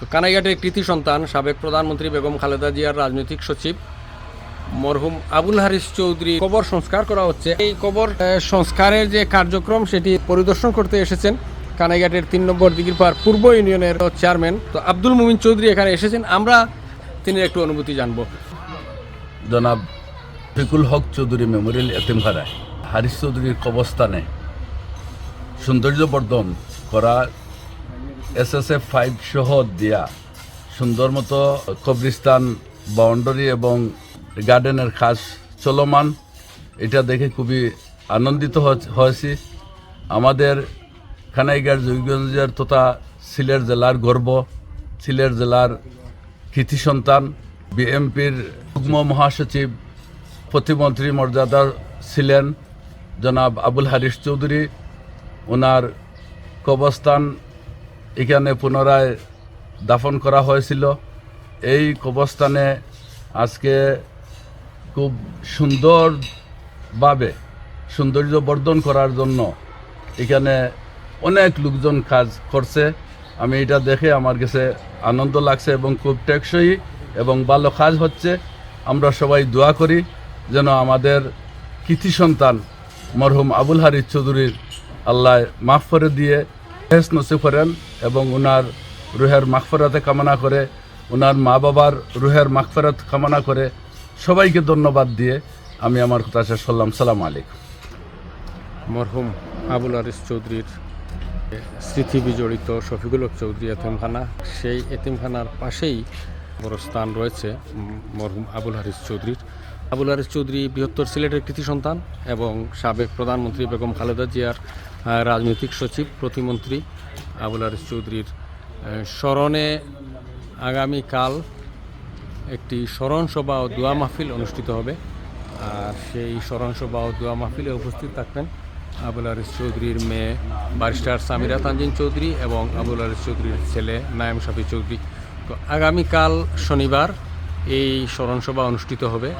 তো কানাইঘাটের কৃতি সন্তান, সাবেক প্রধানমন্ত্রী বেগম খালেদা জিয়ার রাজনৈতিক সচিব মরহুম আবুল হারিস চৌধুরী কবর সংস্কার করা হচ্ছে। এই কবর সংস্কারের যে কার্যক্রম, সেটি পরিদর্শন করতে এসেছেন কানাইঘাটের তিন নম্বর দিঘির পার পূর্ব ইউনিয়নের চেয়ারম্যান। তো আব্দুল মুমিন চৌধুরী এখানে এসেছেন, আমরা তিনি একটু অনুভূতি জানব। জনাব ফিকুল হক চৌধুরী মেমোরিয়াল এতিমখানায়, হারিস চৌধুরীর কবস্থানে সৌন্দর্যবর্ধন করা এস এস এফ ফাইভ সহ দিয়া সুন্দর মতো কবরিস্তান বাউন্ডারি এবং গার্ডেনের কাজ চলমান। এটা দেখে খুবই আনন্দিত হয়েছি। আমাদের খানাইগার জৈগঞ্জের তথা সিলেট জেলার গর্ব, সিলেট জেলার কৃতি সন্তান, বিএমপির যুগ্ম মহাসচিব, প্রতিমন্ত্রী মর্যাদা ছিলেন, জনাব আবুল হারিস চৌধুরী। ওনার কবস্থান এখানে পুনরায় দাফন করা হয়েছিল। এই কবস্থানে আজকে খুব সুন্দরভাবে, সৌন্দর্য বর্ধন করার জন্য এখানে অনেক লোকজন কাজ করছে। আমি এটা দেখে আমার কাছে আনন্দ লাগছে এবং খুব টেকসই এবং ভালো কাজ হচ্ছে। আমরা সবাই দোয়া করি যেন আমাদের কৃতি সন্তান মরহুম আবুল হারিস চৌধুরীর আল্লাহ মাফ করে দিয়ে হেস নসিব করেন। এবং ওনার রুহের মাগফরাতে কামনা করে ওনার মা বাবার রুহের মাগফরাত কামনা করে সবাইকে ধন্যবাদ দিয়ে আমি আমার কথা শেষ করলাম। সালাম আলাইকুম। মরহুম আবুল হারিস চৌধুরীর স্মৃতি বিজড়িত শফিকুল চৌধুরী এতিমখানা। সেই এতিমখানার পাশেই বড় স্থান রয়েছে মরহুম আবুল হারিস চৌধুরীর। আবুল হারিস চৌধুরী বৃহত্তর সিলেটের কৃতি সন্তান এবং সাবেক প্রধানমন্ত্রী বেগম খালেদা জিয়ার রাজনৈতিক সচিব, প্রতিমন্ত্রী। আবুল হারিস চৌধুরীর স্মরণে আগামীকাল একটি স্মরণ সভা ও দোয়া মাহফিল অনুষ্ঠিত হবে। আর সেই স্মরণ সভা ও দোয়া মাহফিলে উপস্থিত থাকবেন আবুল আরিস চৌধুরীর মেয়ে বারিস্টার সামিরা তানজিন চৌধুরী এবং আবুল আরিস চৌধুরীর ছেলে নায়াম শাফি চৌধুরী। তো আগামীকাল শনিবার এই স্মরণসভা অনুষ্ঠিত হবে।